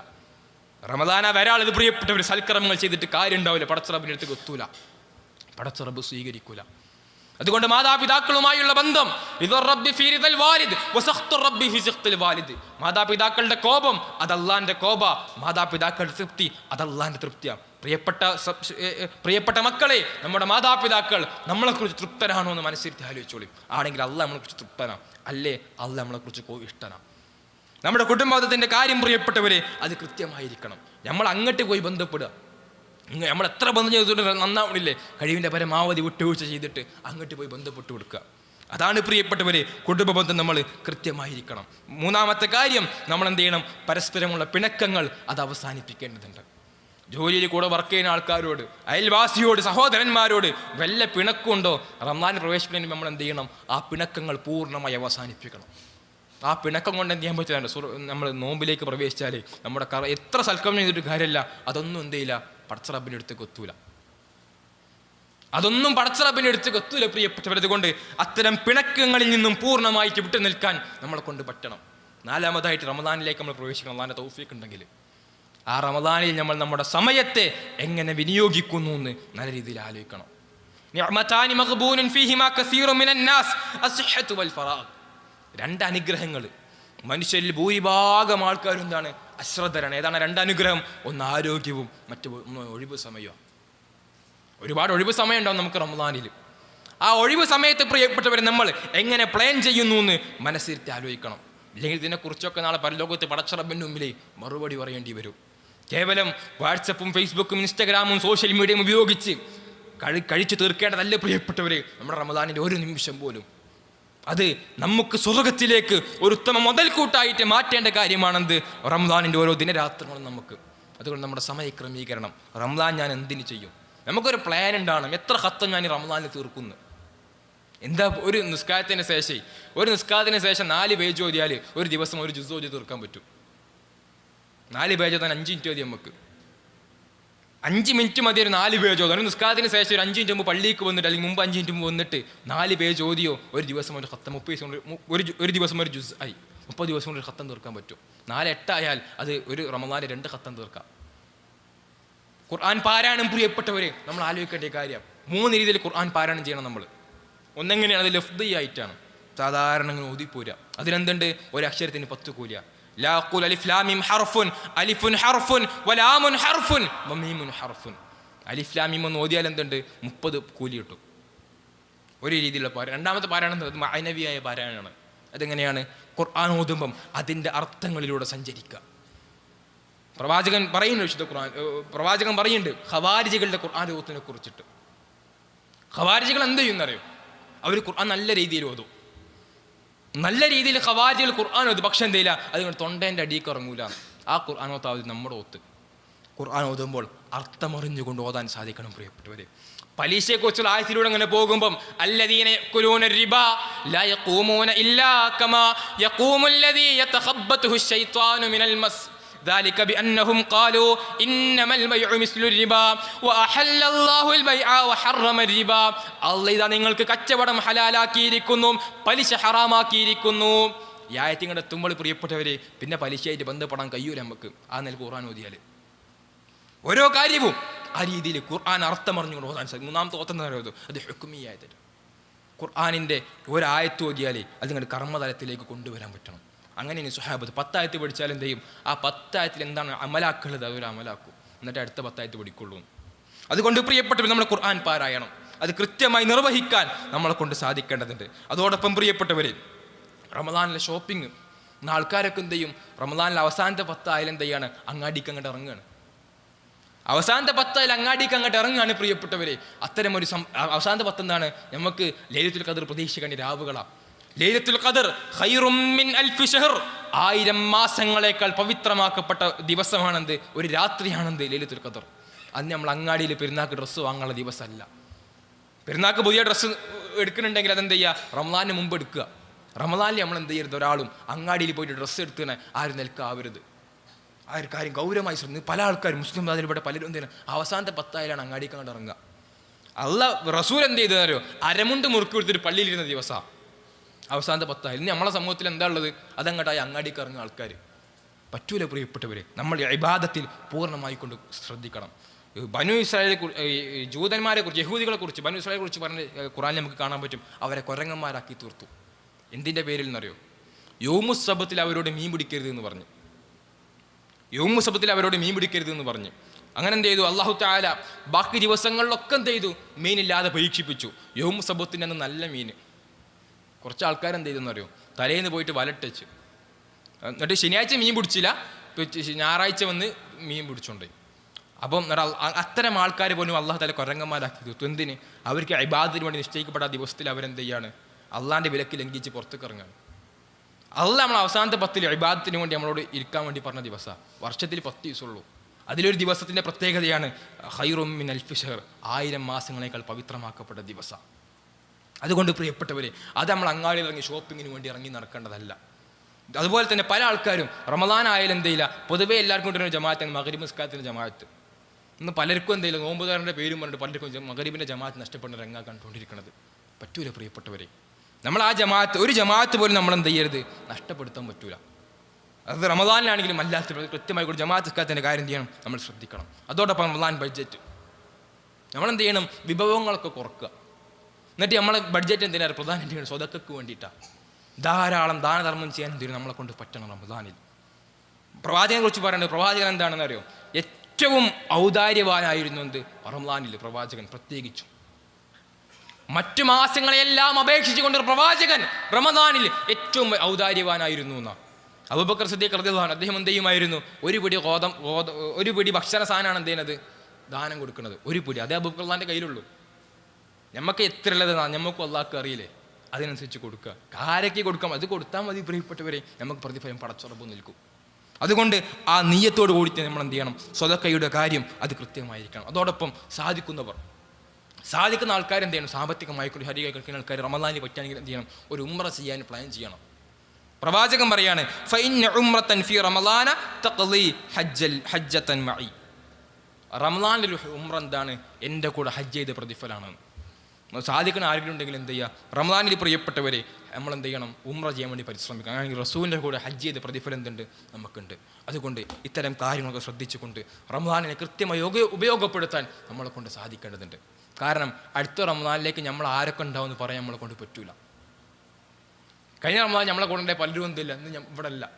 റമദാന വരാൾ ഇത് പ്രിയപ്പെട്ടവർ സൽക്കർമ്മങ്ങൾ ചെയ്തിട്ട് കാര്യം ഉണ്ടാവില്ല പടച്ചറബിന്റെ അടുത്ത് എത്തൂല. പടച്ചറബ് സ്വീകരിക്കൂല. അതുകൊണ്ട് മാതാപിതാക്കളുമായുള്ള ബന്ധം. വാലിദ് മാതാപിതാക്കളുടെ കോപം അത് അള്ളാന്റെ കോപ. മാതാപിതാക്കളുടെ തൃപ്തി അത് അള്ളാന്റെ തൃപ്തിയാണ്. പ്രിയപ്പെട്ട പ്രിയപ്പെട്ട മക്കളെ നമ്മുടെ മാതാപിതാക്കൾ നമ്മളെക്കുറിച്ച് തൃപ്തരാണോ എന്ന് മനസ്സിരുത്തി ആലോചിച്ചോളി. ആണെങ്കിൽ അല്ല നമ്മളെക്കുറിച്ച് തൃപ്തനാ അല്ലേ? അല്ല നമ്മളെക്കുറിച്ച് കുറിച്ച് ഇഷ്ടനാ നമ്മുടെ കുടുംബത്തിന്റെ കാര്യം പ്രിയപ്പെട്ടവരെ അത് കൃത്യമായിരിക്കണം. നമ്മൾ അങ്ങോട്ട് പോയി ബന്ധപ്പെടുക. നമ്മൾ എത്ര ബന്ധം ചെയ്തിട്ട് നന്നാവണില്ലേ? കഴിവിന്റെ പരമാവധി വിട്ടുവീഴ്ച ചെയ്തിട്ട് അങ്ങോട്ട് പോയി ബന്ധപ്പെട്ട് കൊടുക്കുക. അതാണ് പ്രിയപ്പെട്ടവരെ കുടുംബ ബന്ധം നമ്മൾ കൃത്യമായിരിക്കണം. മൂന്നാമത്തെ കാര്യം നമ്മൾ എന്ത് ചെയ്യണം? പരസ്പരമുള്ള പിണക്കങ്ങൾ അത് അവസാനിപ്പിക്കേണ്ടതുണ്ട്. ജോലിയിൽ കൂടെ വർക്ക് ചെയ്യുന്ന ആൾക്കാരോട് അയൽവാസിയോട് സഹോദരന്മാരോട് വല്ല പിണക്കുണ്ടോ റംസാൻ പ്രവേശിക്കുന്നതിന് നമ്മൾ എന്ത് ചെയ്യണം? ആ പിണക്കങ്ങൾ പൂർണമായി അവസാനിപ്പിക്കണം. ആ പിണക്കം കൊണ്ട് എന്ത് ചെയ്യാൻ പറ്റില്ല. നമ്മൾ നോമ്പിലേക്ക് പ്രവേശിച്ചാൽ നമ്മുടെ കറ എത്ര സൽക്കം ചെയ്തിട്ട് കാര്യമില്ല. അതൊന്നും എന്ത് ചെയ്യില്ല. പടച്ചറബിന്റെ അടുത്ത് കൊത്തൂല. അതൊന്നും പടച്ചറബിന്റെ അടുത്ത് കൊത്തൂല പ്രിയപ്പെട്ടവരത് കൊണ്ട് അത്തരം പിണക്കങ്ങളിൽ നിന്നും പൂർണമായിട്ട് വിട്ടു നിൽക്കാൻ നമ്മളെ കൊണ്ട് പറ്റണം. നാലാമതായിട്ട് റമദാനിലേക്ക് നമ്മൾ പ്രവേശിക്കണം. അള്ളാന്റെ തൗഫീഖ് ഉണ്ടെങ്കിൽ. ആ റമദാനിൽ നമ്മൾ നമ്മുടെ സമയത്തെ എങ്ങനെ വിനിയോഗിക്കുന്നു എന്ന് നല്ല രീതിയിൽ ആലോചിക്കണം. രണ്ട് അനുഗ്രഹങ്ങൾ മനുഷ്യരിൽ ഭൂരിഭാഗം ആൾക്കാരും എന്താണ് അശ്രദ്ധരാണ്. ഏതാണ് രണ്ടനുഗ്രഹം ഒന്ന് ആരോഗ്യവും മറ്റു ഒഴിവ് സമയവും. ഒരുപാട് ഒഴിവ് സമയം ഉണ്ടാവും നമുക്ക് റമദാനിൽ ആ ഒഴിവ് സമയത്ത് പ്രിയപ്പെട്ടവരെ നമ്മൾ എങ്ങനെ പ്ലാൻ ചെയ്യുന്നു എന്ന് മനസ്സിരുത്തി ആലോചിക്കണം. ഇല്ലെങ്കിൽ ഇതിനെക്കുറിച്ചൊക്കെ നാളെ പരലോകത്ത് പടച്ചറബിന്റെ മുമ്പിൽ മറുപടി പറയേണ്ടി വരും. കേവലം വാട്സപ്പും ഫേസ്ബുക്കും ഇൻസ്റ്റാഗ്രാമും സോഷ്യൽ മീഡിയയും ഉപയോഗിച്ച് കഴി കഴിച്ചു തീർക്കേണ്ടതല്ല പ്രിയപ്പെട്ടവർ നമ്മുടെ റമദാനിന്റെ ഒരു നിമിഷം പോലും. അത് നമുക്ക് സ്വർഗത്തിലേക്ക് ഒരു ഉത്തമ മുതൽക്കൂട്ടായിട്ട് മാറ്റേണ്ട കാര്യമാണെന്ത്? റംദാനിന്റെ ഓരോ ദിനരാത്രങ്ങളും നമുക്ക്. അതുകൊണ്ട് നമ്മുടെ സമയക്രമീകരണം. റംദാൻ ഞാൻ എന്തിന് ചെയ്യും? നമുക്കൊരു പ്ലാൻ ഉണ്ടാണ് എത്ര ഹത്തം ഞാൻ ഈ റംസാനിൽ തീർക്കുന്നു? എന്താ ഒരു നിസ്കാരത്തിന് ശേഷം? ഒരു നിസ്കാരത്തിന് ശേഷം നാല് പേജ് ഓതിയാൽ ഒരു ദിവസം ഒരു ജുസ് ഓതി തീർക്കാൻ പറ്റും. നാല് പേജ് തന്നെ അഞ്ച് മിനിറ്റ് ഓതി നമുക്ക്. അഞ്ച് മിനിറ്റ് മതി ഒരു നാല് പേജ് ഒരു നിസ്കാരത്തിന് ശേഷം ഒരു അഞ്ച് മിനിറ്റ് മുമ്പ് പള്ളിക്ക് വന്നിട്ട് അല്ലെങ്കിൽ മുമ്പ് അഞ്ച് മിനിറ്റ് മുമ്പ് വന്നിട്ട് നാല് പേജ് ഓതിയോ ഒരു ദിവസം ഒരു ഹത്തം മുപ്പത് ദിവസം ഒരു ഒരു ദിവസം ഒരു ജുസ് ആയി മുപ്പത് ദിവസം കൊണ്ട് ഒരു ഹത്തം തീർക്കാൻ പറ്റും. നാല് എട്ടായാൽ അത് ഒരു റമദാന് രണ്ട് ഹത്തം തീർക്കാം. ഖുർആൻ പാരായണം പ്രിയപ്പെട്ടവരെ നമ്മൾ ആലോചിക്കേണ്ട കാര്യം. മൂന്ന് രീതിയിൽ ഖുർആൻ പാരായണം ചെയ്യണം നമ്മൾ. ഒന്നെങ്ങനെയാണ്? അത് ലഫ്ദി ആയിട്ടാണ്. സാധാരണ ഇങ്ങനെ ഓതിപ്പോരുക. അതിലെന്തുണ്ട്? ഒരു അക്ഷരത്തിന് പത്ത് കൂലിയ ലാഖുൽ അലിഫ് ലാമിം ഹർഫുൻ അലിഫുൻ ഹർഫുൻ വലാമുൻ ഹർഫുൻ വമീമുൻ ഹർഫുൻ അലിഫ് ലാമിം എന്ന് ഓതിയാൽ എന്തുണ്ട്? മുപ്പത് കൂലി കിട്ടും. ഒരു രണ്ടാമത്തെ പാരായണം? അത് മാനവിയായ പാരായണമാണ്. അതെങ്ങനെയാണ്? ഖുർആൻ ഓതുമ്പം അതിന്റെ അർത്ഥങ്ങളിലൂടെ സഞ്ചരിക്കുക. പ്രവാചകൻ പറയുന്നു വിശുദ്ധ ഖുർആൻ പ്രവാചകൻ പറയുന്നുണ്ട് ഖവാരിജികളുടെ ഖുർആൻ ഓത്തിനെ കുറിച്ചിട്ട്. ഖവാരിജികൾ എന്ത് ചെയ്യുന്നറിയോ? അവർ ഖുർആൻ നല്ല രീതിയിൽ ഓതും. നല്ല രീതിയിൽ ഖവാരികൾ ഖുർആൻ ഓത്. പക്ഷെ എന്ത് ചെയ്യില്ല? അതുകൊണ്ട് തൊണ്ടേന്റെ അടിയിൽ ഇറങ്ങൂല. ആ ഖുർആൻ ഓത്താവ് നമ്മുടെ ഒത്ത് ഖുർആൻ ഓതുമ്പോൾ അർത്ഥമറിഞ്ഞുകൊണ്ട് ഓതാൻ സാധിക്കണം പ്രിയപ്പെട്ടവരെ. പലിശയെക്കുറിച്ചുള്ള ആയത്തിലൂടെ അങ്ങനെ പോകുമ്പം അല്ലദീന യക്കുലൂന റിബ ലാ യഖൂമൂന ഇല്ലാ കമാ യഖൂമുല്ലദീ യതഖബ്ബതുഹു ശൈത്വാനു മിനൽ മസ് ذلك بأنهم قالوا إنما البيع مثل الربا وأحل الله البيع وحرم الربا الله ഇതാ നിങ്ങൾക്ക് കച്ചവടം ഹലാലാക്കിയിരിക്കുന്നു പലിശ ഹറാമാക്കിയിരിക്കുന്നു ഈ ആയത്തിങ്ങളുടെ എത്തുമ്പോൾ പ്രിയപ്പെട്ടവരെ പിന്നെ പലിശയായിട്ട് ബന്ധപ്പെടാൻ കഴിയൂല നമുക്ക് ആ നില ഖുർആൻ ഓതിയാൽ ഓരോ കാര്യവും ആ രീതിയിൽ ഖുർആൻ അർത്ഥമറിഞ്ഞുകൊണ്ട് ഓതാൻ സാധിക്കും മൂന്നാമത്തെ ഓത്തുന്നത് അത് ഹുക്കുമിയായത് ഖുർആാനിൻ്റെ ഒരായത്ത് ഓതിയാലേ അത് നിങ്ങളുടെ കർമ്മതലത്തിലേക്ക് കൊണ്ടുവരാൻ പറ്റണം അങ്ങനെ ഇനി സുഹാബത്ത്. പത്തായത്ത് പഠിച്ചാൽ എന്ത് ചെയ്യും? ആ പത്തായത്തിൽ എന്താണ് അമലാക്കുള്ളത് അതൊരു അമലാക്കും. എന്നിട്ട് അടുത്ത പത്തായത്ത് പഠിക്കുള്ളൂ. അതുകൊണ്ട് പ്രിയപ്പെട്ടവർ നമ്മൾ ഖുർആൻ പാരായണം. അത് കൃത്യമായി നിർവഹിക്കാൻ നമ്മളെ കൊണ്ട് സാധിക്കേണ്ടതുണ്ട്. അതോടൊപ്പം പ്രിയപ്പെട്ടവരെ റമദാനിലെ ഷോപ്പിംഗ്. ഇന്ന് ആൾക്കാരൊക്കെ എന്ത് ചെയ്യും? റമദാനിലെ അവസാനത്തെ പത്തായാലും എന്ത് ചെയ്യാണ്? അങ്ങാടിക്ക് അങ്ങോട്ട് ഇറങ്ങുകയാണ്. അവസാനത്തെ പത്തായാലും അങ്ങാടിക്ക് അങ്ങോട്ട് ഇറങ്ങുകയാണ് പ്രിയപ്പെട്ടവരെ. അത്തരം ഒരു സം അവസാനത്തെ പത്ത് എന്താണ്? നമുക്ക് ലൈലത്തുൽ കതിർ പ്രതീക്ഷിക്കേണ്ട രാവുകളാണ് ലൈലത്തുൽ ഖദർ ഖൈറും മിൻ അൽഫി ഷഹർ ആയിരം മാസങ്ങളേക്കാൾ പവിത്രമാക്കപ്പെട്ട ദിവസമാണെന്ത്? ഒരു രാത്രിയാണെന്ത് ലൈലത്തുൽ ഖദർ? അന്ന് നമ്മൾ അങ്ങാടിയിൽ പെരുന്നാക്ക് ഡ്രസ്സ് വാങ്ങാനുള്ള ദിവസമല്ല. പെരുന്നാക്ക് പുതിയ ഡ്രസ്സ് എടുക്കുന്നുണ്ടെങ്കിൽ അതെന്ത് ചെയ്യുക റമദാന് മുമ്പ് എടുക്കുക. റമദാനിൽ നമ്മൾ എന്ത് ചെയ്യരുത്? ഒരാളും അങ്ങാടിയിൽ പോയിട്ട് ഡ്രസ്സ് എടുക്കുന്ന ആരും നിൽക്കാവരുത്. ആ ഒരു കാര്യം ഗൗരവമായി ശ്രദ്ധ പല ആൾക്കാരും മുസ്ലിം അതിലൂടെ പലരും എന്തെങ്കിലും അവസാനത്തെ പത്തായാലാണ് അങ്ങാടിക്ക് അങ്ങോട്ട് ഇറങ്ങുക. അല്ല റസൂൽ എന്ത് ചെയ്തതറിയോ അരമുണ്ട് മുറുക്കി കൊടുത്തിട്ട് പള്ളിയിലിരുന്ന ദിവസമാണ് അവസാനത്തെ പത്തായാലും ഇനി നമ്മളെ സമൂഹത്തിൽ എന്താ ഉള്ളത്? അതങ്ങോട്ടായി അങ്ങാടിക്ക് ഇറങ്ങുന്ന ആൾക്കാർ പറ്റൂല പ്രിയപ്പെട്ടവരെ? നമ്മൾ ഇബാദത്തിൽ പൂർണമായി കൊണ്ട് ശ്രദ്ധിക്കണം. ബനു ഇസ്രായേലെ ജൂതന്മാരെ കുറിച്ച് യഹൂദികളെ കുറിച്ച് ബനു ഇസ്രായേലെ കുറിച്ച് പറഞ്ഞ് ഖുറാനിൽ നമുക്ക് കാണാൻ പറ്റും. അവരെ കൊരങ്ങന്മാരാക്കി തീർത്തു. എന്തിന്റെ പേരിൽ എന്നറിയോ യോമുസബത്തിൽ അവരോട് മീൻ പിടിക്കരുത് എന്ന് പറഞ്ഞു. യോമുസബത്തിൽ അവരോട് മീൻ പിടിക്കരുത് എന്ന് പറഞ്ഞു. അങ്ങനെ എന്ത് ചെയ്തു? അള്ളാഹു താല ബാക്കി ദിവസങ്ങളിലൊക്കെ എന്ത് ചെയ്തു? മീനില്ലാതെ പരീക്ഷിപ്പിച്ചു. യോമുസബത്തിന്റെ അന്ന് നല്ല മീൻ. കുറച്ച് ആൾക്കാർ എന്ത് ചെയ്തെന്ന് അറിയോ? തലേന്ന് പോയിട്ട് വലട്ടച്ച് എന്നിട്ട് ശനിയാഴ്ച മീൻ പിടിച്ചില്ല. ഞായറാഴ്ച വന്ന് മീൻ പിടിച്ചോണ്ടേ അപ്പം അത്തരം ആൾക്കാർ പോലും അള്ളാഹു തല കുരങ്ങന്മാരാക്കി തീർത്തു. എന്തിന്? അവർക്ക് ഇബാദത്തിന് വേണ്ടി നിശ്ചയിക്കപ്പെട്ട ദിവസത്തിൽ അവരെന്ത് ചെയ്യാണ്? അള്ളാന്റെ വിലക്ക് ലംഘിച്ച് പുറത്തേക്ക് ഇറങ്ങാണ്. അല്ല നമ്മൾ അവസാനത്തെ പത്തിൽ അഭിബാദത്തിന് വേണ്ടി നമ്മളോട് ഇരിക്കാൻ വേണ്ടി പറഞ്ഞ ദിവസമാണ് വർഷത്തിൽ പത്ത് ദിവസമുള്ളൂ. അതിലൊരു ദിവസത്തിന്റെ പ്രത്യേകതയാണ് ഹൈറും മിൻ അൽഫി ആയിരം മാസങ്ങളേക്കാൾ പവിത്രമാക്കപ്പെട്ട ദിവസം. അതുകൊണ്ട് പ്രിയപ്പെട്ടവരെ അത് നമ്മൾ അങ്ങാടിയിൽ ഇറങ്ങി ഷോപ്പിങ്ങിന് വേണ്ടി ഇറങ്ങി നടക്കേണ്ടതല്ല. അതുപോലെ തന്നെ പല ആൾക്കാരും റമദാൻ ആയാലും എന്തെയില്ല പൊതുവേ എല്ലാവർക്കും കൊണ്ടുവരുന്ന ജമാഅത്താണ് മകരീബ് നിസ്കാരത്തിന്റെ ജമാഅത്ത്. ഇന്ന് പലർക്കും എന്തെങ്കിലും നോമ്പുകാരന്റെ പേരും പറഞ്ഞിട്ട് പലർക്കും മകരീബിന്റെ ജമാഅത്ത് നഷ്ടപ്പെടുന്ന രംഗ കണ്ടുകൊണ്ടിരിക്കുന്നത് പറ്റൂല പ്രിയപ്പെട്ടവരെ. നമ്മൾ ആ ജമാഅത്ത് ഒരു ജമാഅത്ത് പോലും നമ്മൾ എന്ത് ചെയ്യരുത് നഷ്ടപ്പെടുത്താൻ പറ്റൂല. അത് റമദാനിലാണെങ്കിലും അല്ലാത്ത കൃത്യമായി കൂടി ജമാഅത്ത് നിസ്കാരത്തിന്റെ കാര്യം ചെയ്യണം നമ്മൾ ശ്രദ്ധിക്കണം. അതോടൊപ്പം റമദാൻ ബഡ്ജറ്റ്. നമ്മൾ നമ്മളെന്ത് ചെയ്യണം വിഭവങ്ങളൊക്കെ കുറക്കുക. എന്നിട്ട് നമ്മളെ ബഡ്ജറ്റ് എന്തിനാണ് പ്രധാനമായിട്ട് സ്വതക്കു വേണ്ടിയിട്ടാണ് ധാരാളം ദാനധർമ്മം ചെയ്യാൻ എന്തെങ്കിലും നമ്മളെ കൊണ്ട് പറ്റണം റമദാനിൽ. പ്രവാചകനെ കുറിച്ച് പറയുന്നത് പ്രവാചകൻ എന്താണെന്ന് അറിയോ? ഏറ്റവും ഔദാര്യവാനായിരുന്നു എന്ത്? റമദാനിൽ പ്രവാചകൻ പ്രത്യേകിച്ചും. മറ്റു മാസങ്ങളെല്ലാം അപേക്ഷിച്ചുകൊണ്ട് പ്രവാചകൻ റമദാനിൽ ഏറ്റവും ഔദാര്യവാനായിരുന്നു എന്നാണ് അബൂബക്കർ സിദ്ദീഖ് അൻഹു അദ്ദേഹം എന്ത് ചെയ്യുമായിരുന്നു? ഒരു പിടി ഗോത ഒരു പിടി ഭക്ഷണ സാധനമാണ് എന്ത് ചെയ്യുന്നത്? ദാനം കൊടുക്കുന്നത്. ഒരു പിടി. അതേ അബുബക്കർ കയ്യിലുള്ളൂ. നമുക്ക് എത്ര ഉള്ളത് നമുക്ക് അള്ളാഹ്ക്ക് അറിയില്ലേ? അതിനനുസരിച്ച് കൊടുക്കുക. ആരൊക്കെ കൊടുക്കാം? അത് കൊടുത്താൽ മതി പ്രിയപ്പെട്ടവരെ. നമുക്ക് പ്രതിഫലം പടച്ചുറപ്പ് നിൽക്കും അതുകൊണ്ട് ആ നീയത്തോട് കൂടി നമ്മൾ എന്ത് ചെയ്യണം സ്വതക്കയുടെ കാര്യം അത് കൃത്യമായിരിക്കണം. അതോടൊപ്പം സാധിക്കുന്നവർ. സാധിക്കുന്ന ആൾക്കാർ എന്ത് ചെയ്യണം സാമ്പത്തികമായി ഹരിക കഴിക്കുന്ന ആൾക്കാർ റമദാനി പറ്റുകയാണെങ്കിൽ എന്ത് ചെയ്യണം ഒരു ഉമ്ര ചെയ്യാൻ പ്ലാൻ ചെയ്യണം. പ്രവാചകൻ പറയാണ് ഫൈൻ ഉമ്ര ഫി റമളാന തഖ്ളി ഹജ്ജൽ ഹജ്ജത്തൻ മഈ." റമദാനിൽ ഒരു ഉംറ എന്താണ്? എന്റെ കൂടെ ഹജ്ജ് ചെയ്ത പ്രതിഫലമാണ് സാധിക്കുന്ന ആരെങ്കിലും ഉണ്ടെങ്കിൽ എന്ത് ചെയ്യുക? റമദാനിൽ പ്രിയപ്പെട്ടവരെ നമ്മൾ എന്ത് ചെയ്യണം? ഉമ്ര ചെയ്യാൻ വേണ്ടി പരിശ്രമിക്കുക അങ്ങനെ റസൂലിന്റെ കൂടെ ഹജ്ജ് ചെയ്ത് പ്രതിഫലം എന്തുണ്ട്? നമുക്കുണ്ട്. അതുകൊണ്ട് ഇത്തരം കാര്യങ്ങളൊക്കെ ശ്രദ്ധിച്ചുകൊണ്ട് റമദാനിനെ കൃത്യമായി യോഗ ഉപയോഗപ്പെടുത്താൻ നമ്മളെ കൊണ്ട് സാധിക്കേണ്ടതുണ്ട്. കാരണം അടുത്ത റമദാനിലേക്ക് നമ്മൾ ആരൊക്കെ ഉണ്ടാവും എന്ന് പറയാൻ നമ്മളെ കൊണ്ട് പറ്റൂല. കഴിഞ്ഞ റമദാൻ നമ്മളെ കൂടെ ഉണ്ടായ പലരും എന്തില്ല ഇന്ന് ഇവിടെ അല്ല.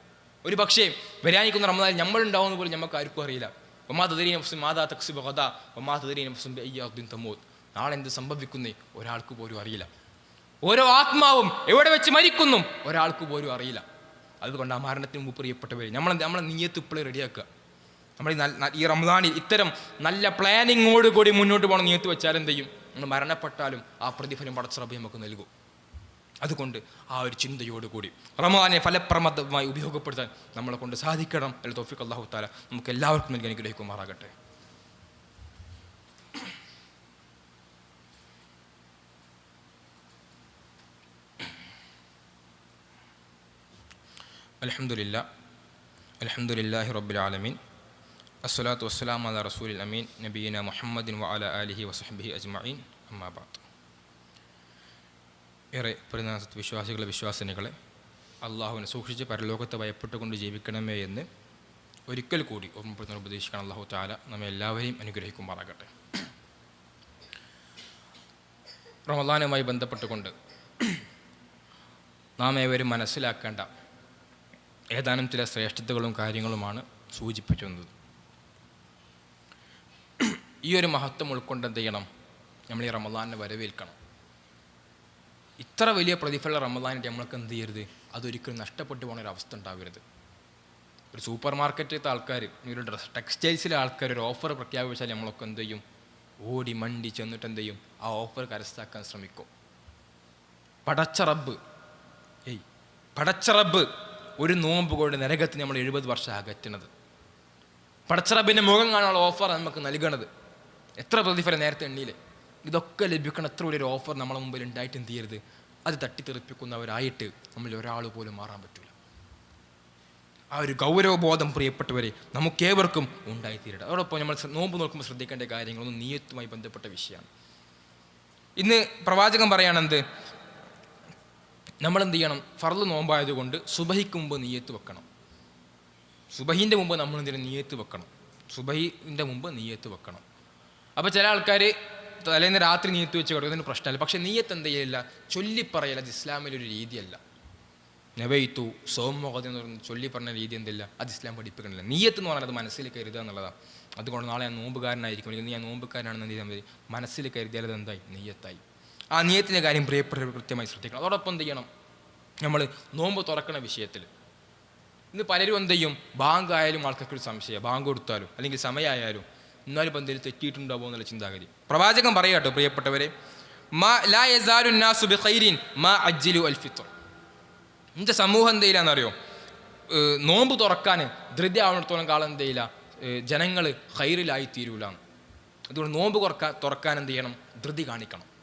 ഒരു പക്ഷേ വരാനിക്കുന്ന റമദാൻ നമ്മളുണ്ടാവുന്ന പോലും നമുക്ക് ആർക്കും അറിയില്ല. ഒമാ തദരീ നഫ്സും മാതാ തക്സിബ് ഹദ ഒമാ തദരീ നഫ്സും തമൂദ്. നാളെ എന്ത് സംഭവിക്കുന്നേ? ഒരാൾക്ക് പോലും അറിയില്ല. ഓരോ ആത്മാവും എവിടെ വെച്ച് മരിക്കുന്നു? ഒരാൾക്ക് പോലും അറിയില്ല. അതുകൊണ്ട് ആ മരണത്തിന് മുമ്പ് പ്രിയപ്പെട്ടവരെ നമ്മൾ നമ്മളെ നീയത്ത് ഇപ്പോഴേ റെഡിയാക്കുക. നമ്മൾ ഈ റംസാനിൽ ഇത്തരം നല്ല പ്ലാനിങ്ങോട് കൂടി മുന്നോട്ട് പോകണം നീയത്ത് വെച്ചാൽ എന്ത് ചെയ്യും? നമ്മൾ മരണപ്പെട്ടാലും ആ പ്രതിഫലം പടച്ചറബ് നമുക്ക് നൽകും. അതുകൊണ്ട് ആ ഒരു ചിന്തയോടുകൂടി റമദാനെ ഫലപ്രമദമായി ഉപയോഗപ്പെടുത്താൻ നമ്മളെ കൊണ്ട് സാധിക്കണം അല്ല തോഫിക് അള്ളാഹു താല നമുക്ക് എല്ലാവർക്കും നൽകി അനുഗ്രഹിക്കുമാറാകട്ടെ. അലഹമുല്ല അലഹമുല്ലാഹി റബ്ബുലാലമീൻ അസ്സലാത്തു വസ്സലാം അല റസൂൽ അമീൻ നബീന മുഹമ്മദിൻ വഅല ആലിഹി വസഹബി അജ്മഈൻ അമ്മാബാദ് ഏറെ പരിണാമ വിശ്വാസികളെ വിശ്വാസിനികളെ അള്ളാഹുവിനെ സൂക്ഷിച്ച് പരലോകത്തെ ഭയപ്പെട്ടുകൊണ്ട് ജീവിക്കണമേ എന്ന് ഒരിക്കൽ കൂടി ഓർമ്മപ്പെടുത്തുന്ന ഉപദേശിക്കണം അള്ളാഹു താല നമ്മെ എല്ലാവരെയും അനുഗ്രഹിക്കുമാറാകട്ടെ. റമദാനുമായി ബന്ധപ്പെട്ടുകൊണ്ട് നാം ഏവരും മനസ്സിലാക്കേണ്ട ഏതാനും ചില ശ്രേഷ്ഠതകളും കാര്യങ്ങളുമാണ് സൂചിപ്പിക്കുന്നത്. ഈ ഒരു മഹത്വം ഉൾക്കൊണ്ട് എന്ത് ചെയ്യണം? നമ്മൾ ഈ റമദാനിനെ വരവേൽക്കണം. ഇത്ര വലിയ പ്രതിഫല റമദാനിട്ട് നമ്മൾക്ക് എന്ത് ചെയ്യരുത്? അതൊരിക്കലും നഷ്ടപ്പെട്ടു പോകുന്ന ഒരു അവസ്ഥ ഉണ്ടാവരുത്. ഒരു സൂപ്പർ മാർക്കറ്റിലത്തെ ആൾക്കാർ ഒരു ഡ്രസ് ടെക്സ്റ്റൈൽസിലെ ആൾക്കാർ ഒരു ഓഫർ പ്രഖ്യാപിച്ചാൽ നമ്മളൊക്കെ എന്ത് ചെയ്യും? ഓടി മണ്ടി ചെന്നിട്ട് എന്ത് ചെയ്യും? ആ ഓഫർ കരസ്ഥാക്കാൻ ശ്രമിക്കും. പടച്ച റബ്ബ് ഏയ് പടച്ച റബ്ബ് ഒരു നോമ്പ് കൊണ്ട് നരകത്തിന് നമ്മൾ എഴുപത് വർഷം അകറ്റണത് പടച്ചറബിന്റെ മുഖം കാണാനുള്ള ഓഫർ നമുക്ക് നൽകണത്. എത്ര പ്രതിഫലം നേരത്തെ എണ്ണിയില്ലേ ഇതൊക്കെ ലഭിക്കണം എത്ര വലിയൊരു ഓഫർ നമ്മളെ മുമ്പിൽ ഉണ്ടായിട്ട് എന്ത് ചെയ്യരുത്? അത് തട്ടിത്തെറിപ്പിക്കുന്നവരായിട്ട് നമ്മൾ ഒരാൾ പോലും മാറാൻ പറ്റില്ല ആ ഒരു ഗൗരവബോധം പ്രിയപ്പെട്ടവരെ നമുക്കേവർക്കും ഉണ്ടായിത്തീരട്ടെ. അതോടൊപ്പം നമ്മൾ നോമ്പ് നോക്കുമ്പോൾ ശ്രദ്ധിക്കേണ്ട കാര്യങ്ങളൊന്നും നീയത്തുമായി ബന്ധപ്പെട്ട വിഷയമാണ്. ഇന്ന് പ്രവാചകൻ പറയാണെന്ത് നമ്മൾ എന്ത് ചെയ്യണം ഫർൾ നോമ്പായതുകൊണ്ട് സുബഹിക്ക് മുമ്പ് നീയത്ത് വെക്കണം. സുബഹിന്റെ മുമ്പ് നമ്മൾ എന്തിനും നീയത്ത് വെക്കണം. സുബഹിന്റെ മുമ്പ് നീയത്ത് വെക്കണം. അപ്പോൾ ചില ആൾക്കാർ തലേന്ന് രാത്രി നീയത്ത് വെച്ച് കിടക്കുന്നതിന് പ്രശ്നമല്ല. പക്ഷേ നീയത്ത് എന്ത് ചെയ്യില്ല ചൊല്ലിപ്പറയല്ല അത് ഇസ്ലാമിലൊരു രീതിയല്ല. നബൈത്തു സോമോഹത എന്ന് പറയുന്ന ചൊല്ലി പറഞ്ഞ രീതി എന്തില്ല? അത് ഇസ്ലാം പഠിപ്പിക്കണില്ല. നീയത്ത് എന്ന് പറഞ്ഞാൽ അത് മനസ്സിൽ കരുതുക എന്നുള്ളതാണ് അതുകൊണ്ട് നാളെ ഞാൻ നോമ്പുകാരനായിരിക്കും. അല്ലെങ്കിൽ ഞാൻ നോമ്പുകാരനാണെന്ന് എന്ത് ചെയ്താൽ മതി മനസ്സിൽ കരുതിയാൽ അത് എന്തായി നീയത്തായി. ആ നീയത്തിന്റെ കാര്യം പ്രിയപ്പെട്ടവർ കൃത്യമായി ശ്രദ്ധിക്കണം. അതോടൊപ്പം എന്ത് ചെയ്യണം? നമ്മൾ നോമ്പ് തുറക്കുന്ന വിഷയത്തിൽ ഇന്ന് പലരും എന്ത് ചെയ്യും? ബാങ്ക് ആയാലും ആൾക്കാർക്ക് ഒരു സംശയം. ബാങ്ക് കൊടുത്താലും അല്ലെങ്കിൽ സമയമായാലും എന്നാലും ഇപ്പം എന്തെങ്കിലും തെറ്റിയിട്ടുണ്ടാവോ എന്നുള്ള ചിന്താഗതി. പ്രവാചകൻ പറയാട്ടോ പ്രിയപ്പെട്ടവരെ മാ ലാ യസാലു ബിഖൈരിൻ മാ ഇന്നത്തെ സമൂഹം എന്തെയിലാണെന്നറിയോ നോമ്പ് തുറക്കാൻ ധൃതി ആവണത്തോളം കാലം എന്ത് ചെയ്യില്ല? ജനങ്ങൾ ഹൈറിലായി തീരൂലാണ് അതുകൊണ്ട് നോമ്പ് തുറക്കാൻ എന്ത് ചെയ്യണം? ധൃതി കാണിക്കണം.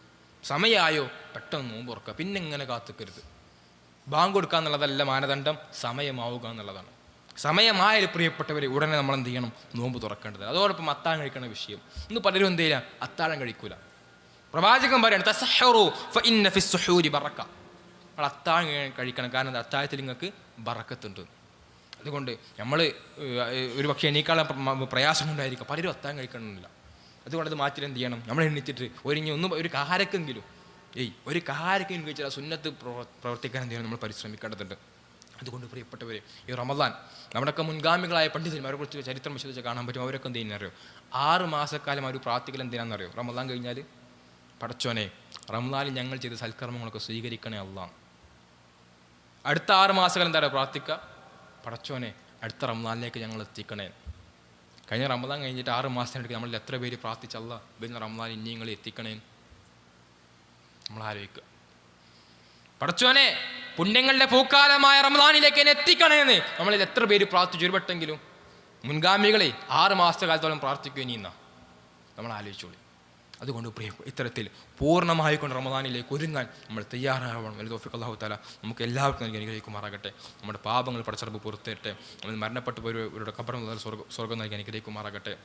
സമയമായോ പെട്ടെന്ന് നോമ്പ് തുറക്കുക പിന്നെ ഇങ്ങനെ കാത്തുക്കരുത്. ബാങ്ക് കൊടുക്കുക എന്നുള്ളതല്ല മാനദണ്ഡം. സമയമാവുക എന്നുള്ളതാണ്. സമയമായാലും പ്രിയപ്പെട്ടവരെ ഉടനെ നമ്മൾ എന്ത് ചെയ്യണം? നോമ്പ് തുറക്കേണ്ടത്. അതോടൊപ്പം അത്താഴം കഴിക്കണ വിഷയം. ഇന്ന് പലരും എന്ത് ചെയ്യില്ല? അത്താഴം കഴിക്കൂല. പ്രവാചകൻ പറയാണ് ബറക്ക. നമ്മൾ അത്താഴം കഴിക്കണം. കാരണം അത്താഴത്തിൽ നിങ്ങൾക്ക് ബറക്കത്തുണ്ട്. അതുകൊണ്ട് നമ്മൾ ഒരു പക്ഷേ എണീക്കാളും പ്രയാസം ഉണ്ടായിരിക്കും പലരും അത്താഴം കഴിക്കണമെന്നില്ല അതുകൊണ്ട് അത് മാറ്റി എന്ത് ചെയ്യണം? നമ്മൾ എണ്ണിച്ചിട്ട് ഒരു ഇനി ഒന്നും ഒരു കാരക്കെങ്കിലും ഏയ് ഒരു കാരക്കെങ്കിലും കഴിച്ചാൽ ആ സുന്നത്ത് പ്രവർ- പ്രവർത്തിക്കാൻ എന്ത് ചെയ്യണം? നമ്മൾ പരിശ്രമിക്കേണ്ടതുണ്ട്. അതുകൊണ്ട് പ്രിയപ്പെട്ടവരെ ഈ റമദാൻ നമ്മുടെയൊക്കെ മുൻഗാമികളായ പണ്ഡിതന്മാരെ കുറിച്ച് ചരിത്രം വിശദിച്ച് കാണാൻ പറ്റും. അവരൊക്കെ എന്ത് ചെയ്യുന്നറിയോ? ആറ് മാസക്കാലം അവർ പ്രാർത്ഥിക്കൽ എന്തിനാണെന്നറിയോ റമദാൻ കഴിഞ്ഞാൽ പടച്ചോനെ റമദാനിൽ ഞങ്ങൾ ചെയ്ത സൽക്കർമ്മങ്ങളൊക്കെ സ്വീകരിക്കണേ അല്ല അടുത്ത ആറ് മാസക്കാലം എന്താ പറയുക? പ്രാർത്ഥിക്കുക. പടച്ചോനെ അടുത്ത റമദാനിലേക്ക് ഞങ്ങൾ എത്തിക്കണേ. കഴിഞ്ഞ റമദാൻ കഴിഞ്ഞിട്ട് ആറ് മാസത്തിനിടയ്ക്ക് നമ്മൾ എത്ര പേര് പ്രാർത്ഥിച്ചല്ല വരുന്ന റമദാൻ ഇനി നിങ്ങൾ എത്തിക്കണേ? നമ്മൾ ആലോചിക്കുക പടച്ചോനെ പുണ്യങ്ങളുടെ പൂക്കാലമായ റമദാനിലേക്ക് എന്നെ എത്തിക്കണേന്ന് നമ്മളിൽ എത്ര പേര് പ്രാർത്ഥിച്ചു? ഒരുപെട്ടെങ്കിലും മുൻഗാമികളെ ആറ് മാസത്തെ കാലത്തോളം പ്രാർത്ഥിക്കുക ഇനിയെന്നാ നമ്മൾ ആലോചിച്ചോളി അതുകൊണ്ട് പ്രിയം ഇത്തരത്തിൽ പൂർണമായി കൊണ്ട് റമദാനിലേക്ക് ഒരുങ്ങാൻ നമ്മൾ തയ്യാറാവണം. വലിയ തോഫിക് അള്ളാഹു താല നമുക്ക് എല്ലാവർക്കും നൽകി അനുഗ്രഹിക്കുമാറാകട്ടെ. നമ്മുടെ പാപങ്ങൾ പടച്ചറപ്പ് പുറത്തേറ്റെ നമ്മൾ മരണപ്പെട്ടു പോയവരുടെ കബറം സ്വർഗം നൽകി അനുഗ്രഹിക്കുമാറാകട്ടെ.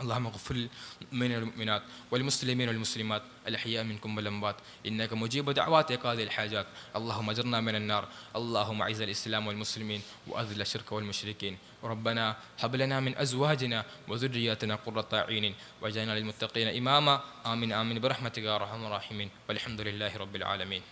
اللهم اغفر من المؤمنات والمسلمين والمسلمات الأحياء منكم والأموات. إنك مجيب دعوات قاضي الحاجات. اللهم أجرنا من النار. اللهم أعز الإسلام والمسلمين وأذل الشرك والمشركين. ربنا هب لنا من أزواجنا وذرياتنا قرة أعين. واجعلنا للمتقين إماما. آمين آمين. برحمتك يا أرحم الراحمين. والحمد لله رب العالمين.